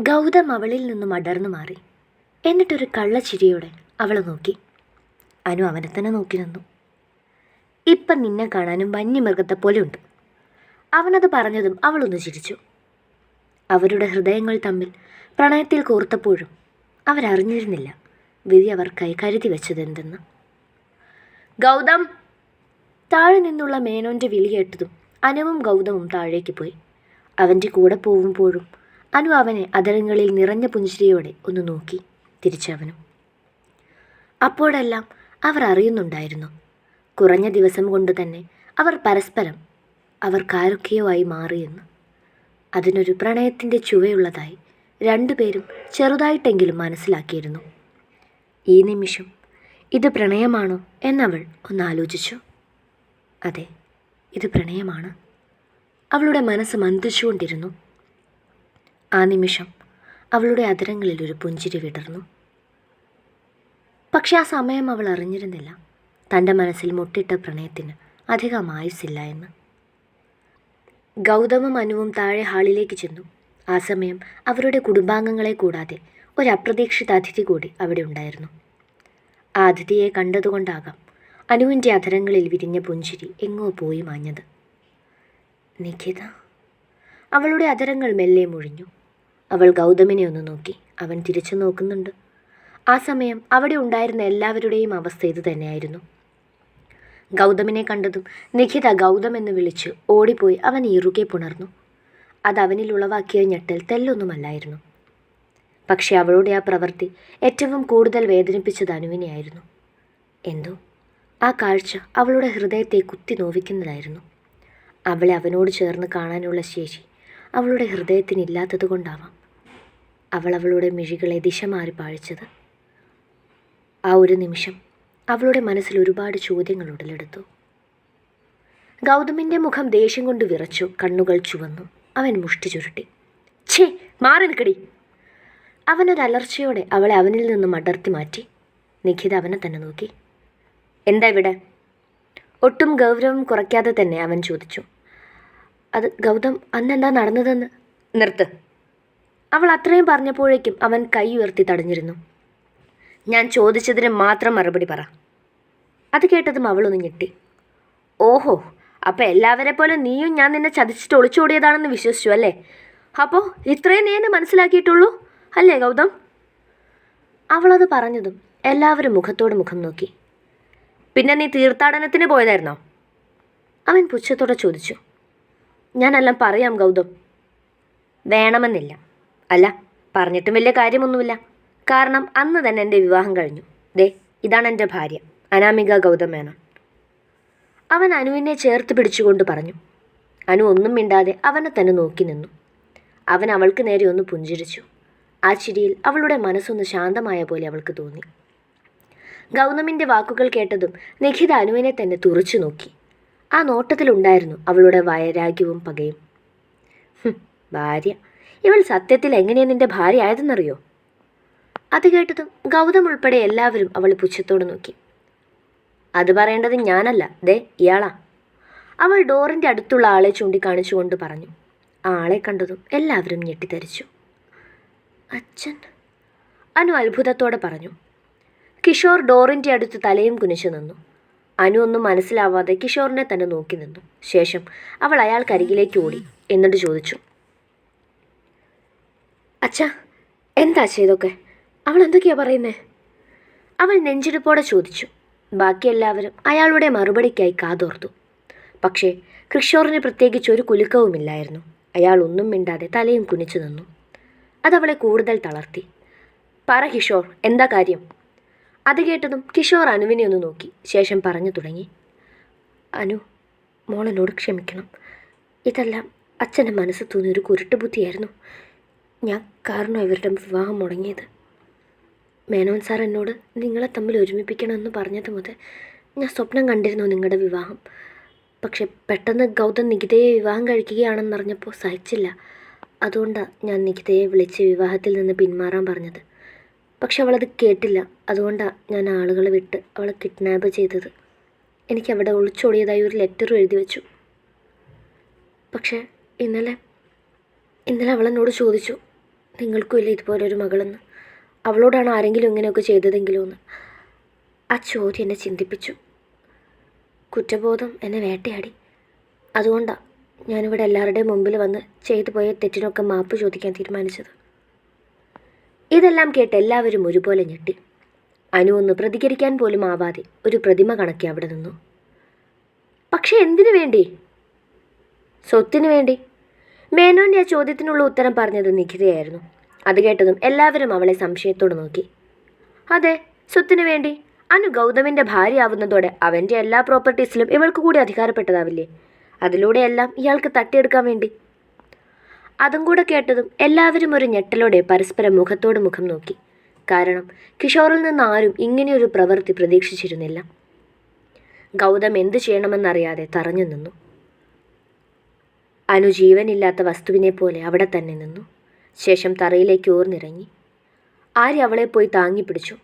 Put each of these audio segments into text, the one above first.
ഗൗതം അവളിൽ നിന്നും അടർന്നു മാറി. എന്നിട്ടൊരു കള്ളച്ചിരിയോടെ അവളെ നോക്കി. അനു അവനെ തന്നെ നോക്കി നിന്നു. ഇപ്പം നിന്നെ കാണാനും വന്യമൃഗത്തെ പോലെയുണ്ട് അവനത് പറഞ്ഞതും അവളൊന്ന് ചിരിച്ചു. അവരുടെ ഹൃദയങ്ങൾ തമ്മിൽ പ്രണയത്തിൽ കോർത്തപ്പോഴും അവരറിഞ്ഞിരുന്നില്ല വിധി അവർക്കായി കരുതി വെച്ചതെന്തെന്ന്. ഗൗതം! താഴെ നിന്നുള്ള മേനോന്റെ വിളി കേട്ടതും അനുവും ഗൗതമും താഴേക്ക് പോയി. അവന്റെ കൂടെ പോകുമ്പോഴും അനു അവനെ അതരങ്ങളിൽ നിറഞ്ഞ പുഞ്ചിരിയോടെ ഒന്ന് നോക്കി തിരിച്ചവനും. അപ്പോഴെല്ലാം അവർ അറിയുന്നുണ്ടായിരുന്നു. കുറഞ്ഞ ദിവസം കൊണ്ട് തന്നെ അവർ പരസ്പരം അവർക്കാരൊക്കെയോ ആയി മാറിയെന്ന്. അതിനൊരു പ്രണയത്തിന്റെ ചുവയുള്ളതായി രണ്ടുപേരും ചെറുതായിട്ടെങ്കിലും മനസ്സിലാക്കിയിരുന്നു. ഈ നിമിഷം ഇത് പ്രണയമാണോ എന്നവൾ ഒന്ന് ആലോചിച്ചു. അതെ ഇത് പ്രണയമാണ്. അവളുടെ മനസ്സ് മന്ദിച്ചുകൊണ്ടിരുന്നു. ആ നിമിഷം അവളുടെ അതിരങ്ങളിൽ ഒരു പുഞ്ചിരി വിടർന്നു. പക്ഷെ ആ സമയം അവൾ അറിഞ്ഞിരുന്നില്ല. തന്റെ മനസ്സിൽ മുട്ടിട്ട പ്രണയത്തിന് അധികം ആയുസില്ല എന്ന്. ഗൗതമും അനുവും താഴെ ഹാളിലേക്ക് ചെന്നു. ആ സമയം അവരുടെ കുടുംബാംഗങ്ങളെ കൂടാതെ ഒരു അപ്രതീക്ഷിത അതിഥി കൂടി അവിടെ ഉണ്ടായിരുന്നു. ആ അതിഥിയെ കണ്ടതുകൊണ്ടാകാം അനുവിന്റെ അധരങ്ങളിൽ വിരിഞ്ഞ പുഞ്ചിരി എങ്ങോ പോയി മാഞ്ഞത്. നിഖിത? അവളുടെ അധരങ്ങൾ മെല്ലെ മുഴിഞ്ഞു. അവൾ ഗൗതമിനെ ഒന്ന് നോക്കി. അവൻ തിരിച്ചു നോക്കുന്നുണ്ട്. ആ സമയം അവിടെ ഉണ്ടായിരുന്ന എല്ലാവരുടെയും അവസ്ഥ ഇത് തന്നെയായിരുന്നു. ഗൗതമിനെ കണ്ടതും നിഖിത ഗൗതം എന്ന് വിളിച്ച് ഓടിപ്പോയി അവൻ ഇറുകെ പുണർന്നു. അത് അവനിൽ ഉളവാക്കിയ ഞെട്ടൽ തെല്ലൊന്നുമല്ലായിരുന്നു. പക്ഷേ അവളുടെ ആ പ്രവൃത്തി ഏറ്റവും കൂടുതൽ വേദനിപ്പിച്ചത് അനുവിനെയായിരുന്നു. എന്തോ? ആ കാഴ്ച അവളുടെ ഹൃദയത്തെ കുത്തി നോവിക്കുന്നതായിരുന്നു. അവളെ അവനോട് ചേർന്ന് കാണാനുള്ള ശേഷി അവളുടെ ഹൃദയത്തിനില്ലാത്തതുകൊണ്ടാവാം. അവൾ അവളുടെ മിഴികളെ ദിശ മാറി പാഴിച്ചത്. ആ ഒരു നിമിഷം അവളുടെ മനസ്സിൽ ഒരുപാട് ചോദ്യങ്ങൾ ഉടലെടുത്തു. ഗൗതമിന്റെ മുഖം ദേഷ്യം കൊണ്ട് വിറച്ചു കണ്ണുകൾ ചുവന്നു. അവൻ മുഷ്ടി ചുരുട്ടി. ഛേ മാറി നിൽക്കടി. അവനൊരലർച്ചയോടെ അവളെ അവനിൽ നിന്നും അടർത്തി മാറ്റി. നിഖിത അവനെ തന്നെ നോക്കി. എന്താ ഇവിടെ? ഒട്ടും ഗൗരവം കുറയ്ക്കാതെ തന്നെ അവൻ ചോദിച്ചു. അത് ഗൗതം അന്നെന്താ നടന്നതെന്ന്? നിർത്ത്. അവൾ അത്രയും പറഞ്ഞപ്പോഴേക്കും അവൻ കൈ ഉയർത്തി തടഞ്ഞിരുന്നു. ഞാൻ ചോദിച്ചതിന് മാത്രം മറുപടി പറ. അത് കേട്ടതും അവളൊന്ന് ഞെട്ടി. ഓഹോ അപ്പോൾ എല്ലാവരെ പോലെ നീയും ഞാൻ നിന്നെ ചതിച്ചിട്ട് ഒളിച്ചോടിയതാണെന്ന് വിശ്വസിച്ചു അല്ലേ? അപ്പോൾ ഇത്രയും നീ എന്നെ മനസ്സിലാക്കിയിട്ടുള്ളൂ? അല്ലേ ഗൗതം? അവളത് പറഞ്ഞതും എല്ലാവരും മുഖത്തോട് മുഖം നോക്കി. പിന്നെ നീ തീർത്ഥാടനത്തിന് പോയതായിരുന്നോ? അവൻ പുച്ഛത്തോടെ ചോദിച്ചു. ഞാനെല്ലാം പറയാം ഗൗതം. വേണമെന്നില്ല. അല്ല പറഞ്ഞിട്ടും വലിയ കാര്യമൊന്നുമില്ല. കാരണം അന്ന് തന്നെ എന്റെ വിവാഹം കഴിഞ്ഞു. ദേ ഇതാണ് എന്റെ ഭാര്യ അനാമിക ഗൗതം മേനോൻ. അവൻ അനുവിനെ ചേർത്ത് പിടിച്ചുകൊണ്ട് പറഞ്ഞു. അനു ഒന്നും മിണ്ടാതെ അവനെ തന്നെ നോക്കി നിന്നു. അവൻ അവൾക്ക് നേരെ ഒന്ന് പുഞ്ചിരിച്ചു. ആ ചിരിയിൽ അവളുടെ മനസ്സൊന്ന് ശാന്തമായ പോലെ അവൾക്ക് തോന്നി. ഗൗതമിന്റെ വാക്കുകൾ കേട്ടതും നിഖിത അനുവിനെ തന്നെ തുറച്ചു നോക്കി. ആ നോട്ടത്തിലുണ്ടായിരുന്നു അവളുടെ വൈരാഗ്യവും പകയും. ഭാര്യ. ഇവൾ സത്യത്തിൽ എങ്ങനെയാണ് നിന്റെ ഭാര്യ ആയതെന്നറിയോ അത് കേട്ടതും ഗൗതം ഉൾപ്പെടെ എല്ലാവരും അവൾ പുച്ഛത്തോട് നോക്കി. അത് പറയേണ്ടത് ഞാനല്ല ദേ ഇയാളാ. അവൾ ഡോറിന്റെ അടുത്തുള്ള ആളെ ചൂണ്ടിക്കാണിച്ചുകൊണ്ട് പറഞ്ഞു. ആ ആളെ കണ്ടതും എല്ലാവരും ഞെട്ടിത്തരിച്ചു അച്ഛൻ അനു അത്ഭുതത്തോടെ പറഞ്ഞു. കിഷോർ ഡോറിന്റെ അടുത്ത് തലയും കുനിച്ചു നിന്നു. അനു ഒന്നും മനസ്സിലാവാതെ കിഷോറിനെ തന്നെ നോക്കി നിന്നു. ശേഷം അവൾ അയാൾക്കരികിലേക്ക് ഓടി. എന്നിട്ട് ചോദിച്ചു അച്ഛാ എന്താ ചെയ്തൊക്കെ അവൾ എന്തൊക്കെയാ പറയുന്നേ? അവൾ നെഞ്ചിടിപ്പോടെ ചോദിച്ചു. ബാക്കി എല്ലാവരും അയാളുടെ മറുപടിക്കായി കാതോർത്തു. പക്ഷേ കൃഷോറിന് പ്രത്യേകിച്ച് ഒരു കുലുക്കവുമില്ലായിരുന്നു. അയാൾ ഒന്നും മിണ്ടാതെ തലയും കുനിച്ചു നിന്നു. അതവളെ കൂടുതൽ തളർത്തി. പറ കിഷോർ എന്താ കാര്യം? അത് കേട്ടതും കിഷോർ അനുവിനെ ഒന്ന് നോക്കി. ശേഷം പറഞ്ഞു തുടങ്ങി. അനു മോളെന്നോട് ക്ഷമിക്കണം. ഇതെല്ലാം അച്ഛന്റെ മനസ്സ് തോന്നിയൊരു കുരുട്ടുബുദ്ധിയായിരുന്നു. കുരുട്ട് ബുദ്ധിയായിരുന്നു ഞാൻ കാരണം ഇവരുടെ വിവാഹം മുടങ്ങിയത്. മേനോൻ സാർ എന്നോട് നിങ്ങളെ തമ്മിൽ ഒരുമിപ്പിക്കണമെന്ന് പറഞ്ഞത് മുതൽ ഞാൻ സ്വപ്നം കണ്ടിരുന്നു നിങ്ങളുടെ വിവാഹം. പക്ഷെ പെട്ടെന്ന് ഗൗതം നികിതയെ വിവാഹം കഴിക്കുകയാണെന്നറിഞ്ഞപ്പോൾ സഹിച്ചില്ല. അതുകൊണ്ടാണ് ഞാൻ നികിതയെ വിളിച്ച് വിവാഹത്തിൽ നിന്ന് പിന്മാറാൻ പറഞ്ഞത്. പക്ഷെ അവളത് കേട്ടില്ല. അതുകൊണ്ടാണ് ഞാൻ ആളുകളെ വിട്ട് അവളെ കിഡ്നാപ്പ് ചെയ്തത്. എനിക്ക് അവിടെ ഒളിച്ചോടിയതായി ഒരു ലെറ്റർ എഴുതി വെച്ചു. പക്ഷേ ഇന്നലെ ഇന്നലെ അവളെന്നോട് ചോദിച്ചു നിങ്ങൾക്കും ഇല്ല ഇതുപോലൊരു മകളെന്ന്. അവളോടാണ് ആരെങ്കിലും ഇങ്ങനെയൊക്കെ ചെയ്തതെങ്കിലോ എന്ന് ആ ചോദ്യം എന്നെ ചിന്തിപ്പിച്ചു. കുറ്റബോധം എന്നെ വേട്ടയാടി. അതുകൊണ്ടാണ് ഞാനിവിടെ എല്ലാവരുടെയും മുമ്പിൽ വന്ന് ചെയ്തു പോയ തെറ്റിനൊക്കെ മാപ്പ് ചോദിക്കാൻ തീരുമാനിച്ചത്. ഇതെല്ലാം കേട്ട് എല്ലാവരും ഒരുപോലെ ഞെട്ടി. അനു ഒന്ന് പ്രതികരിക്കാൻ പോലും ആവാതെ ഒരു പ്രതിമ കണക്കി അവിടെ നിന്നു. പക്ഷേ എന്തിനു വേണ്ടി? സ്വത്തിനു വേണ്ടി. മേനോന്റെ ആ ചോദ്യത്തിനുള്ള ഉത്തരം പറഞ്ഞത് നിഖിതയായിരുന്നു. അത് കേട്ടതും എല്ലാവരും അവളെ സംശയത്തോട് നോക്കി. അതെ സ്വത്തിനു വേണ്ടി. അനു ഭാര്യ ഭാര്യയാവുന്നതോടെ അവന്റെ എല്ലാ പ്രോപ്പർട്ടീസിലും ഇവൾക്ക് കൂടി അധികാരപ്പെട്ടതാവില്ലേ? അതിലൂടെയെല്ലാം ഇയാൾക്ക് തട്ടിയെടുക്കാൻ വേണ്ടി. അതും കൂടെ കേട്ടതും എല്ലാവരും ഒരു ഞെട്ടലോടെ പരസ്പരം മുഖത്തോട് മുഖം നോക്കി. കാരണം കിഷോറിൽ നിന്ന് ആരും ഇങ്ങനെയൊരു പ്രവൃത്തി പ്രതീക്ഷിച്ചിരുന്നില്ല. ഗൗതം എന്തു ചെയ്യണമെന്നറിയാതെ തറഞ്ഞു നിന്നു. അനു ജീവനില്ലാത്ത വസ്തുവിനെ പോലെ അവിടെ തന്നെ നിന്നു. ശേഷം തറയിലേക്ക് ഓർന്നിറങ്ങി ആര്യ അവളെ പോയി താങ്ങി പിടിച്ചു.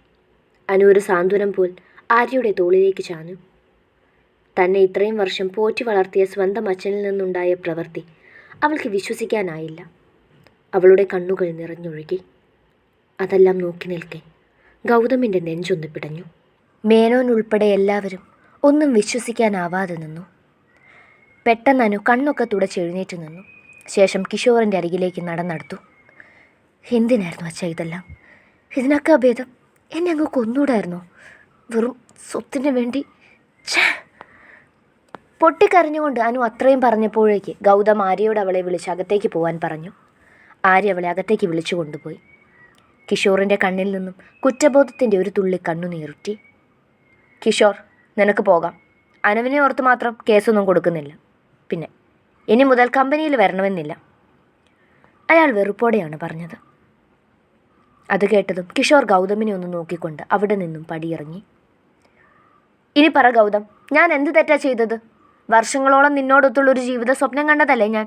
അനു ഒരു സാന്ത്വനം പോൽ ആര്യയുടെ തോളിലേക്ക് ചാഞ്ഞു. തന്നെ ഇത്രയും വർഷം പോറ്റി വളർത്തിയ സ്വന്തം അച്ഛനിൽ നിന്നുണ്ടായ പ്രവൃത്തി അവൾക്ക് വിശ്വസിക്കാനായില്ല. അവളുടെ കണ്ണുകൾ നിറഞ്ഞൊഴുകി. അതെല്ലാം നോക്കി നിൽക്കെ. ഗൗതമിന്റെ നെഞ്ചൊന്ന് പിടഞ്ഞു. മേനോൻ ഉൾപ്പെടെ എല്ലാവരും ഒന്നും വിശ്വസിക്കാനാവാതെ നിന്നു. പെട്ടെന്ന് അനു കണ്ണൊക്കെ തുടച്ചെഴുന്നേറ്റ് നിന്നു. ശേഷം കിഷോറിന്റെ അരികിലേക്ക് നടന്നെടുത്തു എന്തിനായിരുന്നു അച്ഛ ഇതെല്ലാം? ഇതിനൊക്കെ അഭേദം. എന്നെ അങ്ങ് കൊന്നൂടായിരുന്നു? വെറും സ്വത്തിന് വേണ്ടി. പൊട്ടിക്കരഞ്ഞുകൊണ്ട് അനു അത്രയും പറഞ്ഞപ്പോഴേക്ക് ഗൗതം ആര്യയോട് അവളെ വിളിച്ച് അകത്തേക്ക് പോവാൻ പറഞ്ഞു. ആര്യ അവളെ അകത്തേക്ക് വിളിച്ചു കൊണ്ടുപോയി. കിഷോറിന്റെ കണ്ണിൽ നിന്നും കുറ്റബോധത്തിന്റെ ഒരു തുള്ളി കണ്ണുനീറുറ്റി കിഷോർ നിനക്ക് പോകാം. അനുവിനെ ഓർത്ത് മാത്രം കേസൊന്നും കൊടുക്കുന്നില്ല. പിന്നെ ഇനി മുതൽ കമ്പനിയിൽ വരണമെന്നില്ല. അയാൾ വെറുപ്പോടെയാണ് പറഞ്ഞത്. അത് കേട്ടതും കിഷോർ ഗൗതമിനെ ഒന്ന് നോക്കിക്കൊണ്ട് അവിടെ നിന്നും പടിയിറങ്ങി. ഇനി പറ ഗൗതം ഞാൻ എന്ത് തെറ്റാ ചെയ്തത്? വർഷങ്ങളോളം നിന്നോടൊത്തുള്ള ഒരു ജീവിത സ്വപ്നം കണ്ടതല്ലേ ഞാൻ?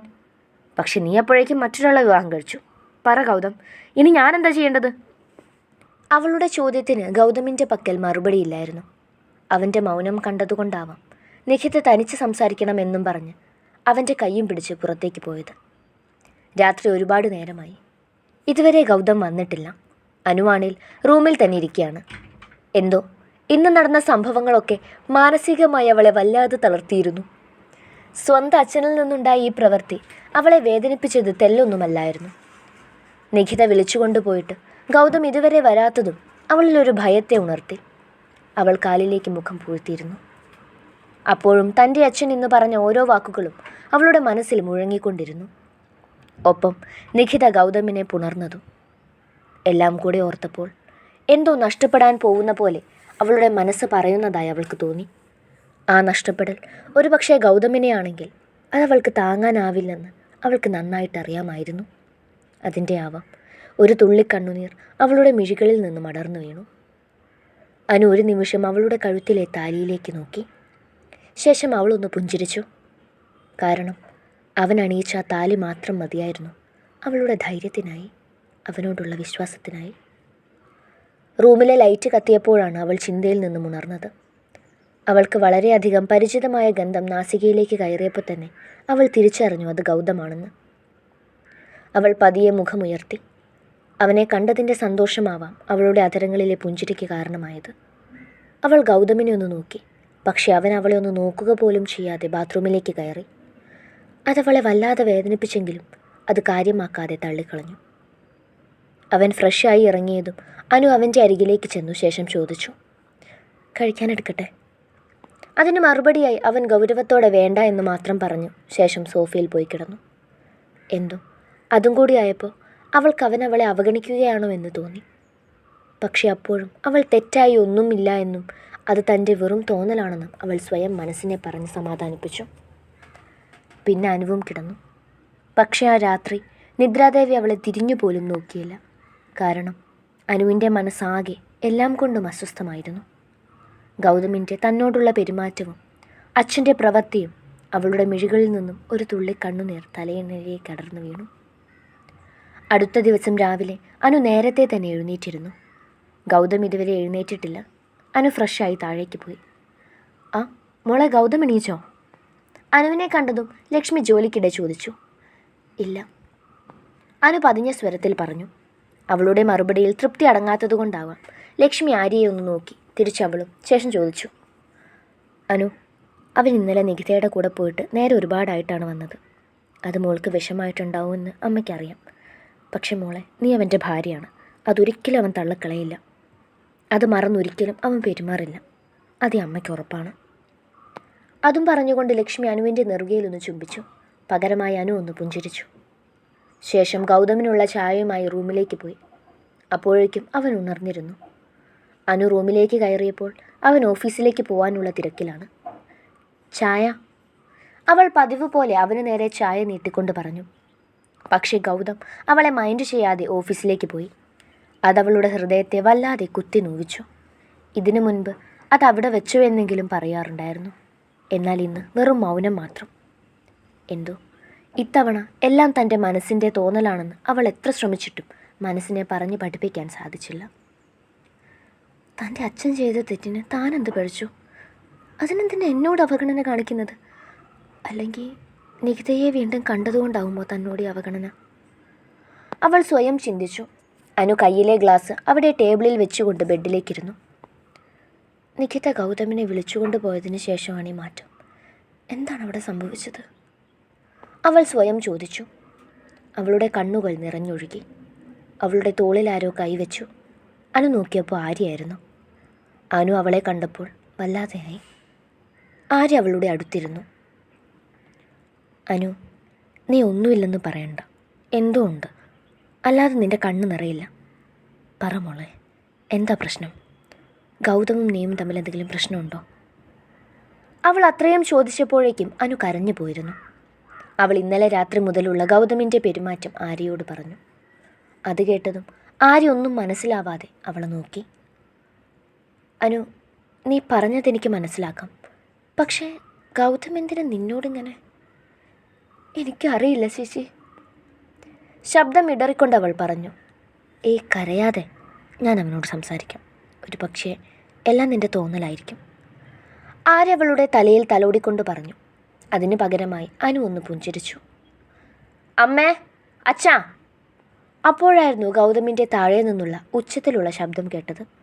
പക്ഷെ നീ അപ്പോഴേക്കും മറ്റൊരാളെ വിവാഹം കഴിച്ചു. പറ ഗൗതം ഇനി ഞാൻ എന്താ ചെയ്യേണ്ടത്? അവളുടെ ചോദ്യത്തിന് ഗൗതമിന്റെ പക്കൽ മറുപടിയില്ലായിരുന്നു അവന്റെ മൗനം കണ്ടതുകൊണ്ടാവാം നിഖിത്ത് തനിച്ച് സംസാരിക്കണമെന്നും പറഞ്ഞ് അവന്റെ കൈയും പിടിച്ച് പുറത്തേക്ക് പോയത്. രാത്രി ഒരുപാട് നേരമായി. ഇതുവരെ ഗൗതം വന്നിട്ടില്ല. അനുവാണിൽ റൂമിൽ തന്നെ ഇരിക്കുകയാണ്. എന്തോ ഇന്ന് നടന്ന സംഭവങ്ങളൊക്കെ മാനസികമായി അവളെ വല്ലാതെ തളർത്തിയിരുന്നു. സ്വന്തം അച്ഛനിൽ നിന്നുണ്ടായ ഈ പ്രവൃത്തി അവളെ വേദനിപ്പിച്ചത് തെല്ലൊന്നുമല്ലായിരുന്നു. നിഖിത വിളിച്ചുകൊണ്ടുപോയിട്ട് ഗൗതം ഇതുവരെ വരാത്തതും അവളിലൊരു ഭയത്തെ ഉണർത്തി. അവൾ കാലിലേക്ക് മുഖം പൂഴ്ത്തിയിരുന്നു. അപ്പോഴും തന്റെ അച്ഛൻ ഇന്ന് പറഞ്ഞ ഓരോ വാക്കുകളും അവളുടെ മനസ്സിൽ മുഴങ്ങിക്കൊണ്ടിരുന്നു. ഒപ്പം നിഖിത ഗൗതമിനെ പുണർന്നതും എല്ലാം കൂടെ ഓർത്തപ്പോൾ എന്തോ നഷ്ടപ്പെടാൻ പോകുന്ന പോലെ അവളുടെ മനസ്സ് പറയുന്നതായി അവൾക്ക് തോന്നി. ആ നഷ്ടപ്പെടൽ ഒരുപക്ഷെ ഗൗതമിനെയാണെങ്കിൽ അതവൾക്ക് താങ്ങാനാവില്ലെന്ന് അവൾക്ക് നന്നായിട്ടറിയാമായിരുന്നു. അതിന്റെ ആവാം ഒരു തുള്ളി കണ്ണുനീർ അവളുടെ മിഴികളിൽ നിന്നും അടർന്നു വീണു. അനു ഒരു നിമിഷം അവളുടെ കഴുത്തിലെ താലിയിലേക്ക് നോക്കി. ശേഷം അവളൊന്ന് പുഞ്ചിരിച്ചു. കാരണം അവൻ അണിയിച്ച ആ താലി മാത്രം മതിയായിരുന്നു. അവളുടെ ധൈര്യത്തിനായി അവനോടുള്ള വിശ്വാസത്തിനായി. റൂമിലെ ലൈറ്റ് കത്തിയപ്പോഴാണ് അവൾ ചിന്തയിൽ നിന്നും ഉണർന്നത്. അവൾക്ക് വളരെയധികം പരിചിതമായ ഗന്ധം നാസികയിലേക്ക് കയറിയപ്പോൾ തന്നെ അവൾ തിരിച്ചറിഞ്ഞു അത് ഗൗതമാണെന്ന്. അവൾ പതിയെ മുഖമുയർത്തി അവനെ കണ്ടതിന്റെ സന്തോഷമാവാം അവളുടെ അധരങ്ങളിലെ പുഞ്ചിരിക്ക് കാരണമായത്. അവൾ ഗൗതമിനെ ഒന്ന് നോക്കി. പക്ഷെ അവൻ അവളെ ഒന്ന് നോക്കുക പോലും ചെയ്യാതെ ബാത്റൂമിലേക്ക് കയറി. അതവളെ വല്ലാതെ വേദനിപ്പിച്ചെങ്കിലും അത് കാര്യമാക്കാതെ തള്ളിക്കളഞ്ഞു. അവൻ ഫ്രഷായി ഇറങ്ങിയതും അനു അവന്റെ അരികിലേക്ക് ചെന്നു ശേഷം ചോദിച്ചു കഴിക്കാനെടുക്കട്ടെ അതിന് മറുപടിയായി അവൻ ഗൗരവത്തോടെ വേണ്ട എന്ന് മാത്രം പറഞ്ഞു ശേഷം സോഫയിൽ പോയി കിടന്നു. എന്തോ? അതും കൂടി ആയപ്പോൾ അവൾക്ക് അവൻ അവളെ അവഗണിക്കുകയാണോ എന്ന് തോന്നി. പക്ഷെ അപ്പോഴും അവൾ തെറ്റായി ഒന്നുമില്ല എന്നും അത് തന്റെ വെറും തോന്നലാണെന്ന് അവൾ സ്വയം മനസ്സിനെ പറഞ്ഞ് സമാധാനിപ്പിച്ചു. പിന്നെ അനുവും കിടന്നു. പക്ഷേ ആ രാത്രി നിദ്രാദേവി അവളെ തിരിഞ്ഞു പോലും നോക്കിയില്ല. കാരണം അനുവിന്റെ മനസ്സാകെ എല്ലാം കൊണ്ടും അസ്വസ്ഥമായിരുന്നു. ഗൗതമിന്റെ തന്നോടുള്ള പെരുമാറ്റവും അച്ഛന്റെ പ്രവൃത്തിയും അവളുടെ മിഴികളിൽ നിന്നും ഒരു തുള്ളി കണ്ണുനീർ തലയിണയെ അടർന്നു വീണു. അടുത്ത ദിവസം രാവിലെ അനു നേരത്തെ തന്നെ എഴുന്നേറ്റിരുന്നു. ഗൗതം ഇതുവരെ എഴുന്നേറ്റിട്ടില്ല. അനു ഫ്രഷായി താഴേക്ക് പോയി. ആ മോളെ ഗൗതം എണീച്ചോ? അനുവിനെ കണ്ടതും ലക്ഷ്മി ജോലിക്കിടെ ചോദിച്ചു. ഇല്ല. അനു പതിഞ്ഞ സ്വരത്തിൽ പറഞ്ഞു. അവളുടെ മറുപടിയിൽ തൃപ്തി അടങ്ങാത്തതുകൊണ്ടാവാം. ലക്ഷ്മി ആര്യയെ ഒന്ന് നോക്കി. തിരിച്ചവളും ശേഷം ചോദിച്ചു. അനു അവൻ ഇന്നലെ നികിതയുടെ കൂടെ പോയിട്ട് നേരെ ഒരുപാടായിട്ടാണ് വന്നത്. അത് മോൾക്ക് വിഷമായിട്ടുണ്ടാവുമെന്ന് അമ്മയ്ക്കറിയാം. പക്ഷെ മോളെ നീ അവന്റെ ഭാര്യയാണ്. അതൊരിക്കലും അവൻ തള്ളക്കളയില്ല. അത് മറന്നൊരിക്കലും അവൻ പെരുമാറില്ല. അത് അമ്മയ്ക്ക് ഉറപ്പാണ്. അതും പറഞ്ഞുകൊണ്ട് ലക്ഷ്മി അനുവിന്റെ നെറുകയിലൊന്ന് ചുംബിച്ചു. പകരമായി അനു ഒന്ന് പുഞ്ചിരിച്ചു. ശേഷം ഗൗതമിനുള്ള ചായയുമായി റൂമിലേക്ക് പോയി. അപ്പോഴേക്കും അവൻ ഉണർന്നിരുന്നു. അനു റൂമിലേക്ക് കയറിയപ്പോൾ അവൻ ഓഫീസിലേക്ക് പോകാനുള്ള തിരക്കിലാണ്. ചായ? അവൾ പതിവ് പോലെ അവന് നേരെ ചായ നീട്ടിക്കൊണ്ട് പറഞ്ഞു. പക്ഷേ ഗൗതം അവളെ മൈൻഡ് ചെയ്യാതെ ഓഫീസിലേക്ക് പോയി. അതവളുടെ ഹൃദയത്തെ വല്ലാതെ കുത്തി നോവിച്ചു. ഇതിനു മുൻപ് അത് അവിടെ വെച്ചു എന്നെങ്കിലും പറയാറുണ്ടായിരുന്നു. എന്നാൽ ഇന്ന് വെറും മൗനം മാത്രം. എന്തോ? ഇത്തവണ എല്ലാം തന്റെ മനസ്സിന്റെ തോന്നലാണെന്ന് അവൾ എത്ര ശ്രമിച്ചിട്ടും മനസ്സിനെ പറഞ്ഞു പഠിപ്പിക്കാൻ സാധിച്ചില്ല. തന്റെ അച്ഛൻ ചെയ്ത തെറ്റിന് താൻ എന്ത് പഴിച്ചു അതിനെന്തിനാ എന്നോട് അവഗണന കാണിക്കുന്നത്? അല്ലെങ്കിൽ നികിതയെ വീണ്ടും കണ്ടതുകൊണ്ടാവുമോ തന്നോട് അവഗണന? അവൾ സ്വയം ചിന്തിച്ചു. അനു കയ്യിലെ ഗ്ലാസ് അവിടെ ടേബിളിൽ വെച്ചുകൊണ്ട് ബെഡിലേക്കിരുന്നു. നിഖിത ഗൗതമിനെ വിളിച്ചുകൊണ്ട് പോയതിന് ശേഷമാണ് ഈ മാറ്റം. എന്താണ് അവിടെ സംഭവിച്ചത്? അവൾ സ്വയം ചോദിച്ചു. അവളുടെ കണ്ണുകൾ നിറഞ്ഞൊഴുകി. അവളുടെ തോളിൽ ആരോ കൈവച്ചു അനു നോക്കിയപ്പോൾ ആര്യയായിരുന്നു. അനു അവളെ കണ്ടപ്പോൾ വല്ലാതെയായി. ആര്യ അവളുടെ അടുത്തിരുന്നു. അനു നീ ഒന്നുമില്ലെന്ന് പറയണ്ട. എന്തോ ഉണ്ട്? അല്ലാതെ നിന്റെ കണ്ണ് നിറയില്ല. പറ മോളെ എന്താ പ്രശ്നം? ഗൗതമും നീയും തമ്മിൽ എന്തെങ്കിലും പ്രശ്നമുണ്ടോ? അവൾ അത്രയും ചോദിച്ചപ്പോഴേക്കും അനു കരഞ്ഞു പോയിരുന്നു. അവൾ ഇന്നലെ രാത്രി മുതലുള്ള ഗൗതമിന്റെ പെരുമാറ്റം ആര്യയോട് പറഞ്ഞു. അത് കേട്ടതും ആര്യ ഒന്നും മനസ്സിലാവാതെ അവളെ നോക്കി. അനു നീ പറഞ്ഞതെനിക്ക് മനസ്സിലാക്കാം. പക്ഷേ ഗൗതം എന്തിനാ നിന്നോടിങ്ങനെ എനിക്കറിയില്ല ചേച്ചി. ശബ്ദം ഇടറിക്കൊണ്ട് അവൾ പറഞ്ഞു ഏ കരയാതെ ഞാൻ അവനോട് സംസാരിക്കാം. ഒരു പക്ഷേ എല്ലാം നിന്റെ തോന്നലായിരിക്കും. ആര്യ അവളുടെ തലയിൽ തലോടിക്കൊണ്ട് പറഞ്ഞു അതിന് പകരമായി അനു ഒന്ന് പുഞ്ചിരിച്ചു. അമ്മേ അച്ഛാ. അപ്പോഴായിരുന്നു ഗൗതമിന്റെ താഴെ നിന്നുള്ള ഉച്ചത്തിലുള്ള ശബ്ദം കേട്ടത്.